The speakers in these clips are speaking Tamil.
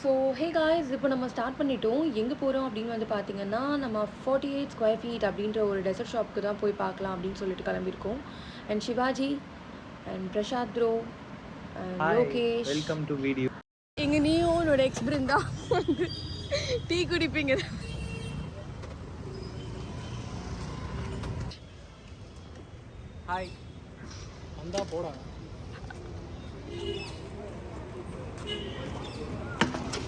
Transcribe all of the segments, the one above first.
ஸோ ஹே காய்ஸ் இப்போ நம்ம ஸ்டார்ட் பண்ணிட்டோம். எங்கே போகிறோம் அப்படின்னு வந்து பார்த்தீங்கன்னா நம்ம ஃபார்ட்டி எயிட் ஸ்கொயர் ஃபீட் அப்படின்ற ஒரு டெசர்ட் ஷாப்புக்கு தான் போய் பார்க்கலாம் அப்படின்னு சொல்லிட்டு கிளம்பியிருக்கோம். And Shivaji and Prasad bro and Lokesh welcome to video எங்கள் நீயும் உன்னோட எக்ஸ் பிருந்தா டீ குடிப்பீங்க. ஹாய் வந்தா போடா.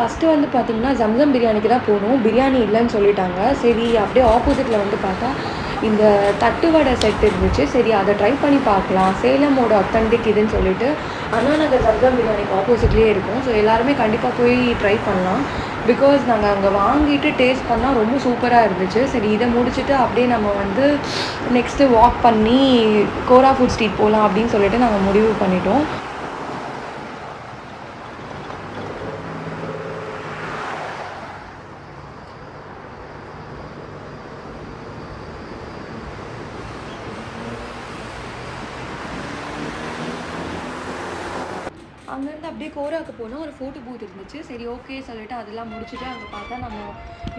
ஃபஸ்ட்டு வந்து பார்த்தீங்கன்னா ஜம்சம் பிரியாணிக்கு தான் போகணும். பிரியாணி இல்லைன்னு சொல்லிட்டாங்க. சரி அப்படியே ஆப்போசிட்டில் வந்து பார்த்தா இந்த தட்டு வடை செட் இருந்துச்சு. சரி அதை ட்ரை பண்ணி பார்க்கலாம். சேலமோட அத்தன்டிக் இதுன்னு சொல்லிட்டு அண்ணா நாங்கள் ஜம்சம் பிரியாணிக்கு ஆப்போசிட்லேயே இருக்கும். ஸோ எல்லாருமே கண்டிப்பாக போய் ட்ரை பண்ணலாம். பிகாஸ் நாங்கள் அங்கே வாங்கிட்டு டேஸ்ட் பண்ணால் ரொம்ப சூப்பராக இருந்துச்சு. சரி இதை முடிச்சுட்டு அப்படியே நம்ம வந்து நெக்ஸ்ட்டு வாக் பண்ணி கோரா ஃபுட் ஸ்ட்ரீட் போகலாம் அப்படின்னு சொல்லிட்டு நாங்கள் முடிவு பண்ணிட்டோம். அங்கேருந்து அப்படியே கோராக்கு போனால் ஒரு ஃபோட்டோ பூத் இருந்துச்சு. சரி ஓகே சொல்லிட்டு அதெல்லாம் முடிச்சுட்டு அங்கே பார்த்தா நம்ம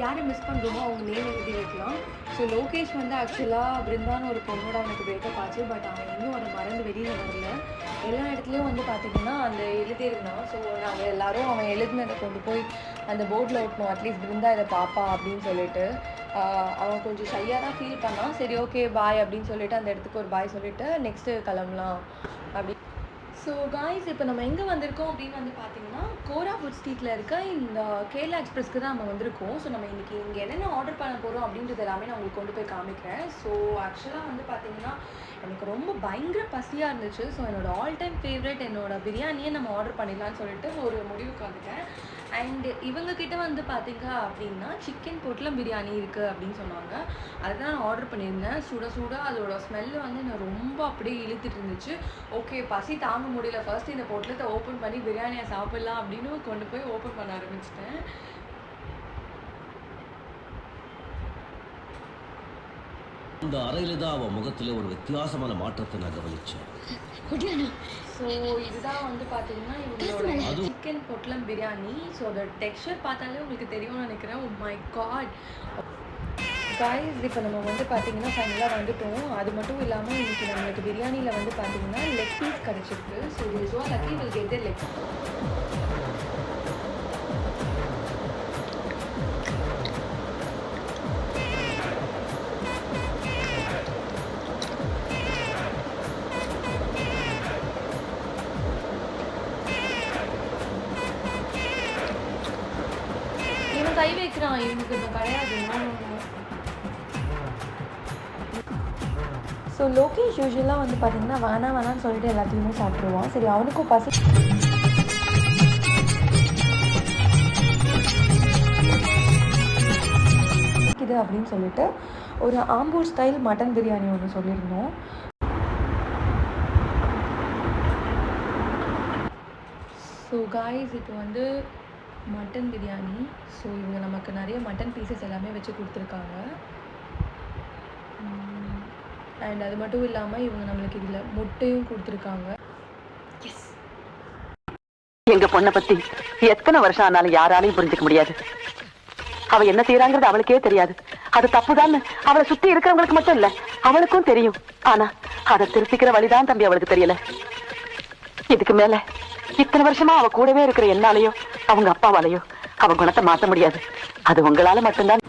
யாரை மிஸ் பண்ணுறோமோ அவங்க நேம் எழுதி வைக்கலாம். ஸோ லோகேஷ் வந்து ஆக்சுவலாக பிருந்தான்னு ஒரு பொண்ணோட அவனுக்கு பிரேக்கப் ஆச்சு. பட் அவன் இன்னும் அதை மறந்து வெளியில் வரல. எல்லா இடத்துலையும் வந்து பார்த்திங்கன்னா அந்த எழுதியிருந்தான் ஸோ நாங்கள் எல்லாரும் அவன் எழுதினதை கொண்டு போய் அந்த போர்டில் ஓட்டணும் அட்லீஸ்ட் பிருந்தா இதை பாப்பா அப்படின்னு சொல்லிட்டு. அவன் கொஞ்சம் ஷையாக தான் ஃபீல் பண்ணான். சரி ஓகே பாய் அப்படின்னு சொல்லிட்டு அந்த இடத்துக்கு ஒரு பாய் சொல்லிட்டு நெக்ஸ்ட்டு கிளம்பலாம். ஸோ காய்ஸ் இப்போ நம்ம எங்கே வந்திருக்கோம் அப்படின்னு வந்து பார்த்தீங்கன்னா கோரா ஃபுட் ஸ்ட்ரீட்டில் இருக்க இந்த கேரளா எக்ஸ்பிரஸ்க்கு தான் நம்ம வந்திருக்கோம். ஸோ நம்ம இன்றைக்கி இங்கே என்னென்ன ஆர்டர் பண்ண போகிறோம் அப்படின்றது எல்லாமே நான் உங்களுக்கு கொண்டு போய் காமிக்கிறேன். ஸோ ஆக்சுவலாக வந்து பார்த்தீங்கன்னா எனக்கு ரொம்ப பயங்கர பசியாக இருந்துச்சு. ஸோ என்னோட ஆல் டைம் ஃபேவரட் என்னோட பிரியாணியை நம்ம ஆர்டர் பண்ணிடலாம்னு சொல்லிட்டு ஒரு முடிவுக்கு வந்துட்டேன். அண்ட் இவங்கக்கிட்ட வந்து பார்த்தீங்க அப்படின்னா சிக்கன் பொட்டலம் பிரியாணி இருக்குது அப்படின்னு சொன்னாங்க. அதுதான் நான் ஆர்டர் பண்ணியிருந்தேன். சுட சுட அதோட ஸ்மெல்லு வந்து என்னை ரொம்ப அப்படியே இழுத்துட்டு இருந்துச்சு. ஓகே பசி தாங்க முடியல. ஃபர்ஸ்ட் இந்த பொட்டலத்தை ஓப்பன் பண்ணி பிரியாணியை சாப்பிட்லாம் அப்படின்னு கொண்டு போய் ஓப்பன் பண்ண ஆரம்பிச்சிட்டேன். அந்த அறையில தான் அவன் முகத்துல ஒரு வித்தியாசமான மாற்றத்தை நான் கவனிச்சேன். ஸோ இதுதான் வந்து பார்த்தீங்கன்னா இவங்களோட சிக்கன் பொட்டலம் பிரியாணி. ஸோ அதோட டெக்ஸ்சர் பார்த்தாலே உங்களுக்கு தெரியும்னு நினைக்கிறேன். Oh மை காட் காய்ஸ் இப்போ நம்ம வந்து பார்த்தீங்கன்னா ஃபைனலாக வந்துட்டோம். அது மட்டும் இல்லாமல் இன்னைக்கு நம்மளுக்கு பிரியாணியில் வந்து பார்த்தீங்கன்னா லெக் பீஸ் கிடச்சிருக்கு. So usual lucky will get leg இவன் கை வைக்கிறான். இவனுக்கு இப்போ கிடையாது. ஸோ லோகேஷ் யூஸ்வலாக வந்து பார்த்திங்கன்னா வேணாம் வேணாம்னு சொல்லிட்டு எல்லாத்தையுமே சாப்பிட்ருவான் சரி அவனுக்கும் பசி இது அப்படின்னு சொல்லிட்டு ஒரு ஆம்பூர் ஸ்டைல் மட்டன் பிரியாணி ஒன்று சொல்லியிருந்தோம். ஸோ காய்ஸ் இப்போ வந்து மட்டன் பிரியாணி ஸோ இவங்க நமக்கு நிறைய மட்டன் பீசஸ் எல்லாமே வச்சு கொடுத்துருக்காங்க. அண்ட் அது மட்டும் இல்லாமல் இவங்க நம்மளுக்கு இதில் முட்டையும் கொடுத்துருக்காங்க. எங்க பொண்ணை பத்தி எத்தனை வருஷம் ஆனாலும் யாராலையும் புரிஞ்சுக்க முடியாது. அவ என்ன செய்யறாங்கிறது அவளுக்கே தெரியாது. அது தப்புதான்னு அவளை சுத்தி இருக்கிறவங்களுக்கு மட்டும் இல்ல அவளுக்கும் தெரியும். ஆனா அதை திருத்திக்கிற வழிதான் தம்பி அவளுக்கு தெரியல. இதுக்கு மேல இத்தனை வருஷமா அவ கூடவே இருக்கிற என்னாலயோ அவங்க அப்பாவாலையோ அவ குணத்தை மாத்த முடியாது. அது உங்களால மட்டும்தான்.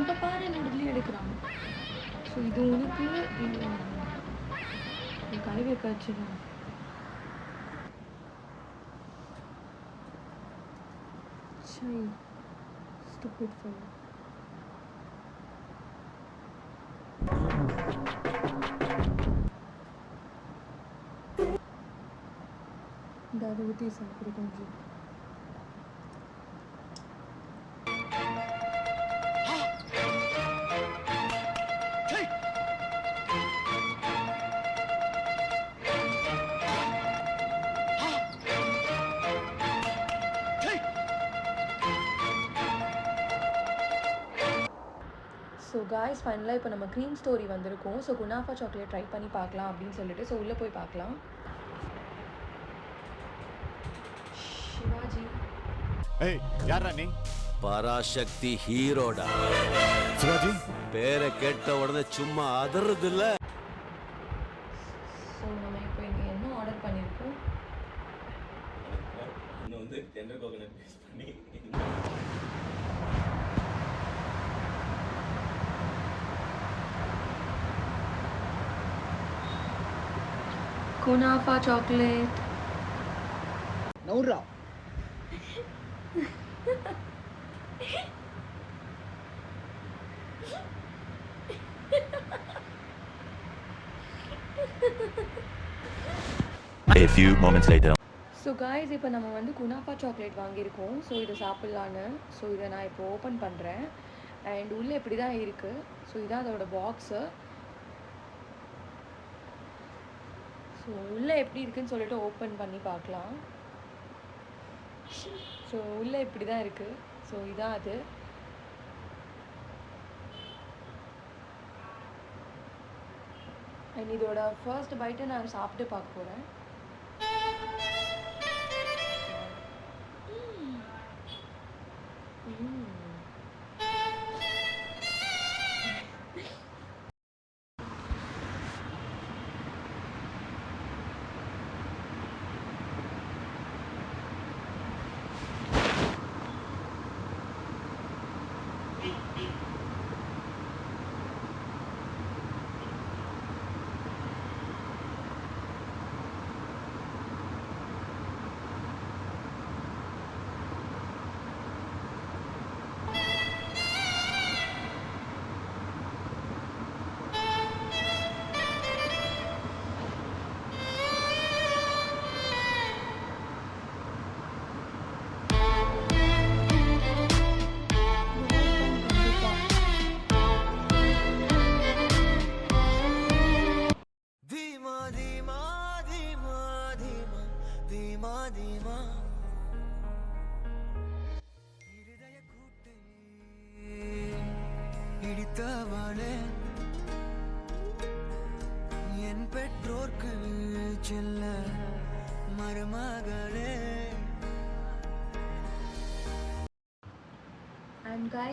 இவன் எப்போ பாரு என்னோடதுலேயே எடுக்கிறான் ஸோ இது உனக்கு இது உனக்கு. கை வைக்க வச்சுருவான் சரி ஸ்டூபிட் ஃபெல்லோ இந்த அதை ஊற்றி சாப்பிடு காய்ஸ் ஃபைனலாக இப்போ நம்ம க்ரீம் ஸ்டோரி வந்திருக்கோம். ஸோ குனாஃபா சாக்லேட் ட்ரை பண்ணி பார்க்கலாம் அப்படின்னு சொல்லிட்டு. ஸோ உள்ளே போய் பார்க்கலாம். சிவாஜி. ஏய் யாரா நீ? பராசக்தி ஹீரோடா. சிவாஜி? பேரை கேட்ட உடனே சும்மா அதறது இல்ல ஸோ நம்ம இப்போ இங்கே என்ன ஆர்டர் பண்ணியிருக்கோம் இன்னும் வந்து டெண்டர் கோகனட் பேஸ் பண்ணி குனாஃபா சாக்லேட் நவுரா A few moments later. So guys இப்போ நம்ம வந்து குனாஃபா சாக்லேட் வாங்கியிருக்கோம். ஸோ இதை சாப்பிட்லான்னு. ஸோ இதை நான் இப்போ ஓப்பன் பண்ணுறேன் அண்ட் உள்ளே இப்படி தான் இருக்குது ஸோ இதான் அதோட பாக்ஸு ஸோ உள்ளே எப்படி இருக்குன்னு சொல்லிட்டு ஓப்பன் பண்ணி பார்க்கலாம். ஸோ உள்ளே இப்படி தான் இருக்குது ஸோ இதான் அது. அண்ட் இதோட ஃபர்ஸ்ட் பைட்டை நான் சாப்பிட்டு பார்க்க போகிறேன் धीमा hmm. hmm.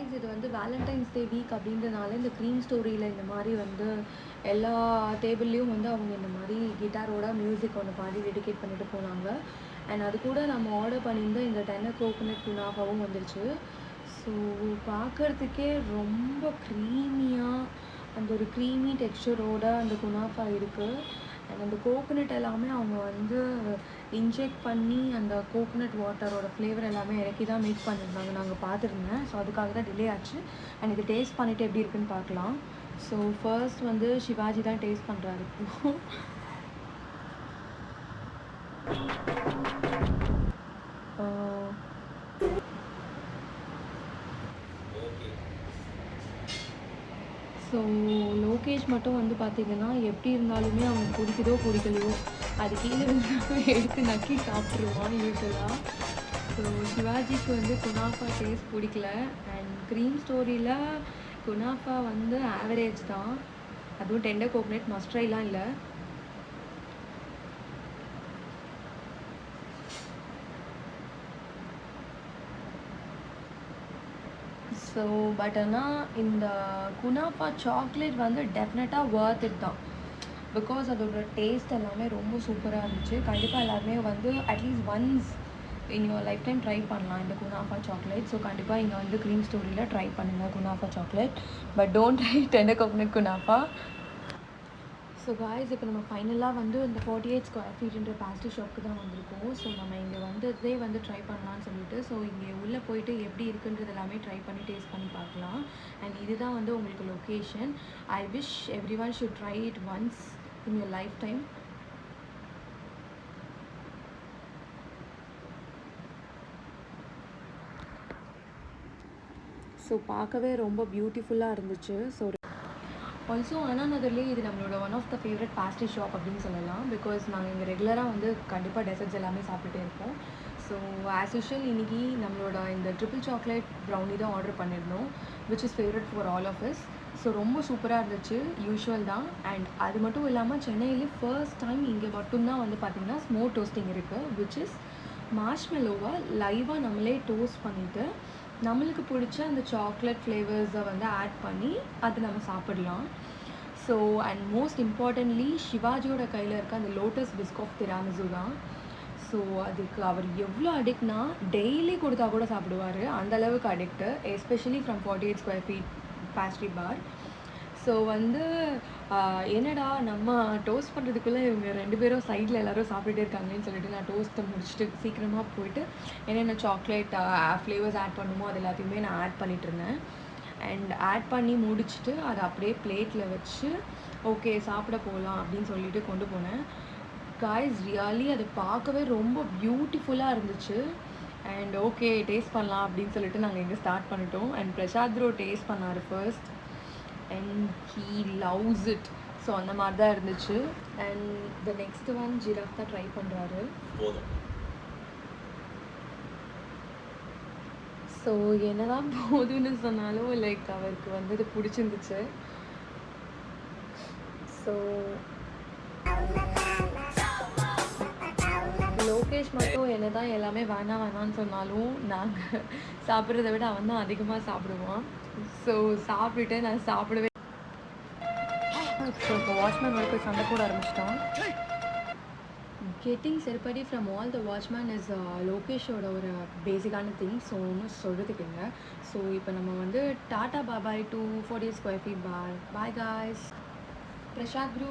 கைஸ் இது வந்து வேலண்டைன்ஸ் டே வீக் அப்படின்றனால இந்த க்ரீம் ஸ்டோரியில் இந்த மாதிரி வந்து எல்லா டேபிள்லேயும் வந்து அவங்க இந்த மாதிரி கிட்டாரோட மியூசிக் ஒன்று பாடி டெடிகேட் பண்ணிட்டு போனாங்க. அண்ட் அது கூட நம்ம ஆர்டர் பண்ணியிருந்த இந்த டென்னர் கோகோனட் குனாகவும் வந்துருச்சு. ஸோ பார்க்குறதுக்கே ரொம்ப க்ரீமியாக அந்த ஒரு க்ரீமி டெக்ஸ்சரோட அந்த குனாஃபா இருக்குது அந்த கோகோனட் எல்லாமே அவங்க வந்து இன்ஜெக்ட் பண்ணி அந்த கோகோனட் வாட்டரோட ஃப்ளேவர் எல்லாமே இறக்கி தான் மேக் பண்ணியிருந்தாங்க. நாங்கள் பார்த்துருந்தேன். ஸோ அதுக்காக தான் டிலே ஆச்சு. அண்ட் இது டேஸ்ட் பண்ணிவிட்டு எப்படி இருக்குன்னு பார்க்கலாம். ஸோ ஃபர்ஸ்ட் வந்து சிவாஜி தான் டேஸ்ட் பண்ணுறாரு இப்போ ஸோ லோகேஷ் மட்டும் வந்து பார்த்தீங்கன்னா எப்படி இருந்தாலுமே அவனுக்கு பிடிக்குதோ பிடிக்கலையோ அது கீழே எடுத்து நக்கி சாப்பிட்ருவான் யூஸ்வலாக ஸோ சிவாஜிக்கு வந்து குனாஃபா டேஸ்ட் பிடிக்கல. அண்ட் க்ரீம் ஸ்டோரியில் குனாஃபா வந்து ஆவரேஜ் தான். அதுவும் டெண்டர் கோகனட் மஸ்ட்ரைலாம் இல்லை. ஸோ பட் ஆனால் இந்த குனாஃபா சாக்லேட் வந்து டெஃபினட்டாக ஒர்த் இட் தான். பிகாஸ் அதோட டேஸ்ட் எல்லாமே ரொம்ப சூப்பராக இருந்துச்சு. கண்டிப்பாக எல்லாருமே வந்து at least once in your lifetime try பண்ணலாம் இந்த குனாஃபா சாக்லேட் ஸோ கண்டிப்பாக இங்கே வந்து க்ரீம் ஸ்டோரியில் ட்ரை பண்ணுங்கள் kunafa chocolate but don't try tender coconut kunafa so guys இப்போ நம்ம ஃபைனலாக வந்து இந்த ஃபார்ட்டி எயிட் ஸ்கொயர் ஃபீட்ன்ற பேஸ்ட்ரி ஷாப்புக்கு தான் வந்திருக்கோம். ஸோ நம்ம இங்கே வந்ததே வந்து ட்ரை பண்ணலாம்னு சொல்லிட்டு ஸோ இங்கே உள்ளே போயிட்டு எப்படி இருக்குன்றது எல்லாமே ட்ரை பண்ணி டேஸ்ட் பண்ணி பார்க்கலாம். அண்ட் இதுதான் வந்து உங்களுக்கு location I wish everyone should try it once in your lifetime so பார்க்கவே ரொம்ப பியூட்டிஃபுல்லாக இருந்துச்சு. ஸோ ஆல்சோ அண்ணாநகர்லேயே இது நம்மளோட one of the favourite pastry shop அப்படின்னு சொல்லலாம். பிகாஸ் நாங்கள் இங்கே ரெகுலராக வந்து கண்டிப்பாக டெசர்ட்ஸ் எல்லாமே சாப்பிட்டுட்டே இருப்போம். ஸோ ஆஸ் யூஷுவல் இன்னைக்கு நம்மளோட இந்த ட்ரிபிள் சாக்லேட் ப்ரௌனி தான் ஆர்டர் பண்ணியிருந்தோம் which is favourite for all of is so ரொம்ப சூப்பராக இருந்துச்சு. யூஷுவல் தான். அண்ட் அது மட்டும் இல்லாமல் சென்னையிலே ஃபர்ஸ்ட் டைம் இங்கே மட்டும்தான் வந்து பார்த்திங்கன்னா ஸ்மோ டோஸ்டிங் இருக்குது விச் இஸ் மார்ஷ்மெலோவை லைவாக நம்மளே டோஸ்ட் பண்ணிவிட்டு நம்மளுக்கு பிடிச்ச அந்த சாக்லேட் ஃப்ளேவர்ஸை வந்து ஆட் பண்ணி அது நம்ம சாப்பிடலாம். ஸோ அண்ட் மோஸ்ட் இம்பார்ட்டன்ட்லி சிவாஜியோட கையில் இருக்க அந்த லோட்டஸ் பிஸ்காஃப் திராமிசு தான். ஸோ அதுக்கு அவர் எவ்வளோ அடிக்ட்னா டெய்லி கொடுத்தா கூட சாப்பிடுவார். அந்த அளவுக்கு addict especially from forty eight square feet pastry bar so வந்து என்னடா நம்ம டோஸ்ட் பண்ணுறதுக்குள்ளே இவங்க ரெண்டு பேரும் சைடில் எல்லாரும் சாப்பிட்டுட்டே இருக்காங்களேன்னு சொல்லிட்டு நான் டோஸ்ட்டை முடிச்சுட்டு சீக்கிரமாக போயிட்டு என்னென்ன சாக்லேட் ஃப்ளேவர்ஸ் ஆட் பண்ணுமோ அது எல்லாத்தையுமே நான் ஆட் பண்ணிட்டு இருந்தேன். அண்ட் ஆட் பண்ணி முடிச்சுட்டு அதை அப்படியே பிளேட்டில் வச்சு ஓகே சாப்பிட போகலாம் அப்படின்னு சொல்லிட்டு கொண்டு போனேன். காய்ஸ் ரியலி அது பார்க்கவே ரொம்ப பியூட்டிஃபுல்லாக இருந்துச்சு. அண்ட் ஓகே டேஸ்ட் பண்ணலாம் அப்படின்னு சொல்லிட்டு நாங்கள் இங்கே ஸ்டார்ட் பண்ணிட்டோம். அண்ட் பிரசாத் ப்ரோ டேஸ்ட் பண்ணார் first and he loves it so அந்த மாதிரி தான் இருந்துச்சு. And the next one giraffe தான் ட்ரை பண்ணுறாரு ஸோ என்னதான் போதும்னு சொன்னாலும் லைக் அவருக்கு வந்து இது பிடிச்சிருந்துச்சு. ஸோ லோகேஷ் மட்டும் என்ன தான் எல்லாமே வேணாம் வேணாம்னு சொன்னாலும் நாங்கள் சாப்பிட்றத விட அவன் தான் அதிகமாக சாப்பிடுவான். ஸோ சாப்பிட்டுட்டு நான் சாப்பிடவே ஸோ இப்போ வாட்ச்மேன் போய் சண்டை போட ஆரம்பிச்சிட்டான் கெட்டிங் செருப்படி from all the watchman is லோகேஷோட ஒரு பேசிக்கான திங் ஸோ ஒன்றும் சொல்கிறதுக்கு இல்லை. ஸோ இப்போ நம்ம வந்து tata bye bye to forty square feet bar bye guys Prasad Guru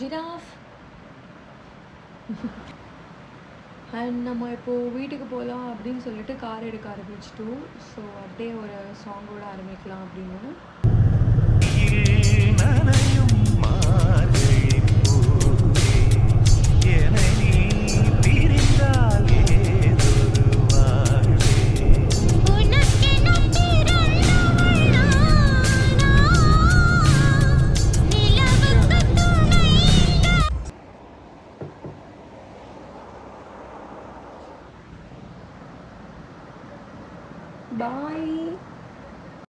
giraffe and நம்ம இப்போது வீட்டுக்கு போகலாம் அப்படின்னு சொல்லிட்டு கார் எடுக்க ஆரம்பிச்சிட்டோம். ஸோ அப்படியே ஒரு சாங்கோட ஆரம்பிக்கலாம் அப்படின்னு.